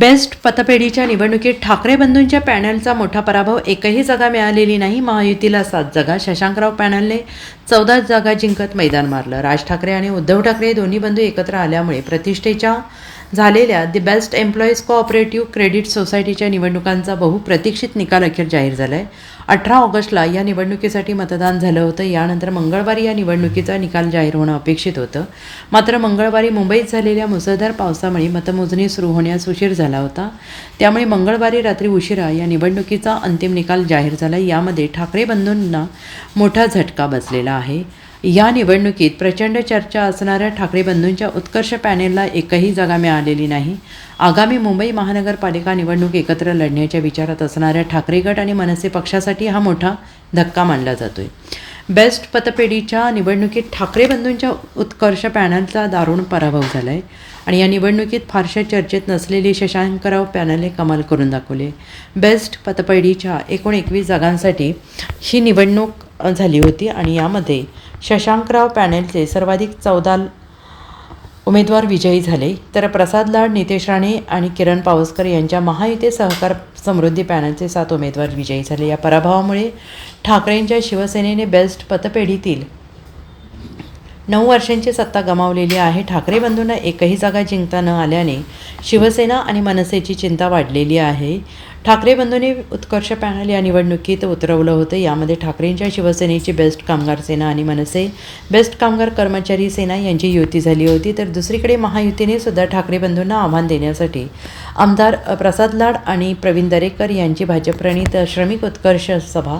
Best पतपेढीच्या निवडणुकीत ठाकरे बंधूंच्या पॅनलचा मोठा पराभव एकही जागा मिळालेली नाही. महायुतीला सात जागा शशांकराव पॅनलने चौदा जागा जिंकत मैदान मारलं. राज ठाकरे आणि उद्धव ठाकरे दोन्ही बंधू एकत्र आल्यामुळे प्रतिष्ठेच्या झालेल्या the best employees cooperative credit सोसायटीच्या निवडणुकांचा बहुप्रतीक्षित निकाल अखेर जाहीर झाला आहे अठरा ऑगस्टला या निवडणुकीसाठी मतदान झालं होतं. यानंतर मंगळवारी या निवडणुकीचा निकाल जाहीर होणं अपेक्षित होतं. मात्र मंगळवारी मुंबईत झालेल्या मुसळधार पावसामुळे मतमोजणी सुरू होण्यास उशीर झाला होता. त्यामुळे मंगळवारी रात्री उशिरा या निवडणुकीचा अंतिम निकाल जाहीर झाला. यामध्ये ठाकरे बंधूंना मोठा झटका बसलेला आहे. या निवडणुकीत प्रचंड चर्चा असणाऱ्या ठाकरे बंधूंच्या उत्कर्ष पॅनेलला एकही जागा मिळालेली नाही. आगामी मुंबई महानगरपालिका निवडणूक एकत्र लढण्याच्या विचारात असणाऱ्या ठाकरे गट आणि मनसे पक्षासाठी हा मोठा धक्का मानला जातोय. बेस्ट पतपेढीच्या निवडणुकीत ठाकरे बंधूंच्या उत्कर्ष पॅनलचा दारुण पराभव झाला आहे आणि या निवडणुकीत फारशा चर्चेत नसलेले शशांकराव पॅनलने कमाल करून दाखवले. बेस्ट पतपेढीच्या एकूण एकवीस जागांसाठी ही निवडणूक झाली होती आणि यामध्ये शशांकराव पॅनेलचे सर्वाधिक चौदा उमेदवार विजयी झाले. तर प्रसाद लाड नितेश राणे आणि किरण पावसकर यांच्या महायुती सहकार समृद्धी पॅनलचे सात उमेदवार विजयी झाले. या पराभवामुळे ठाकरेंच्या शिवसेनेने बेस्ट पतपेढीतील नऊ वर्षांची सत्ता गमावलेली आहे. ठाकरे बंधूंना एकही जागा जिंकता न आल्याने शिवसेना आणि मनसेची चिंता वाढलेली आहे. ठाकरे बंधूंनी उत्कर्ष पॅनल या निवडणुकीत उतरवलं होतं. यामध्ये ठाकरेंच्या शिवसेनेची बेस्ट कामगार सेना आणि मनसे बेस्ट कामगार कर्मचारी सेना यांची युती झाली होती. तर दुसरीकडे महायुतीने सुद्धा ठाकरे बंधूंना आव्हान देण्यासाठी आमदार प्रसाद लाड आणि प्रवीण दरेकर यांची भाजपप्रणीत श्रमिक उत्कर्ष सभा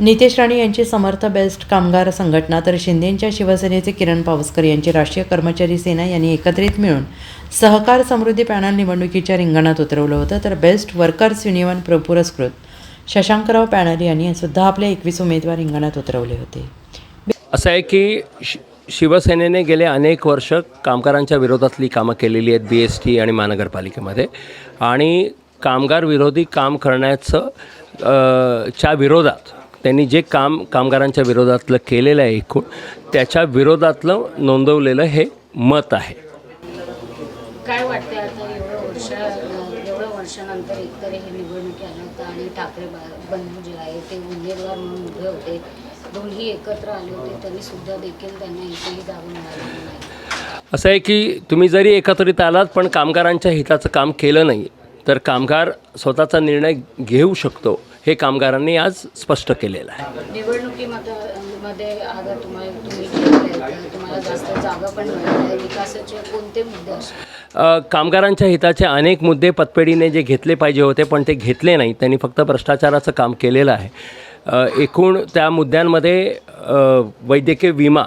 नितेश राणे यांची समर्थ बेस्ट कामगार संघटना तर शिंदेंच्या शिवसेनेचे किरण पावसकर यांची राष्ट्रीय कर्मचारी सेना यांनी एकत्रित मिळून सहकार समृद्धी पॅनल निवडणुकीच्या रिंगणात उतरवलं होतं. तर बेस्ट वर्कर्स युनियन प्र पुरस्कृत शशांकराव पॅनल यांनी सुद्धा आपले एकवीस उमेदवार रिंगणात उतरवले होते. असं आहे की शि शिवसेनेने गेले अनेक वर्ष कामगारांच्या विरोधातली कामं केलेली आहेत बी एस टी आणि महानगरपालिकेमध्ये. आणि कामगार विरोधी काम करण्याचं च्या विरोधात त्यांनी जे काम कामगारांच्या विरोधातलं केलेलं आहे एकूण त्याच्या विरोधातलं नोंदवलेलं हे मत आहे. काय आता एवढं वर्ष एवढ्या वर्षानंतर एकतर हे निवडणुकी आल्या होत्या आणि ठाकरे बंधू जे आहे ते उमेदवार म्हणून उभे होते दोन्ही एकत्र आले होते तरी सुद्धा देखील त्यांना एकही जागा मिळालेली नाही. असं आहे की तुम्ही जरी एकत्रित आलात पण कामगारांच्या हिताचं काम केलं नाही तर कामगार स्वतःचा निर्णय घेऊ शकतो. हे कामगारांनी आज स्पष्ट केलेलं आहे. निवडणुकीमध्ये कामगारांच्या हिताचे अनेक मुद्दे पतपेढीने जे घेतले पाहिजे होते पण ते घेतले नाही त्यांनी फक्त भ्रष्टाचाराचं काम केलेलं आहे. एकूण त्या मुद्द्यांमध्ये वैद्यकीय विमा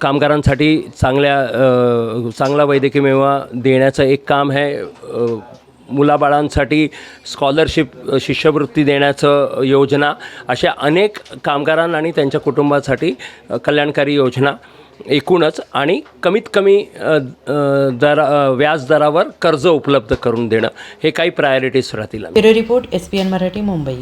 कामगारांसाठी चांगल्या चांगला वैद्यकीय विमा देण्याचं एक काम आहे. मुलाबाळांसाठी स्कॉलरशिप शिष्यवृत्ती देण्याचं योजना अशा अनेक कामगारांना आणि त्यांच्या कुटुंबासाठी कल्याणकारी योजना एकूणच आणि कमीत कमी दरा दर व्याज दरावर कर्ज उपलब्ध करून देणं हे काही प्रायोरिटीज राहतील. Bureau report S P N Marathi Mumbai.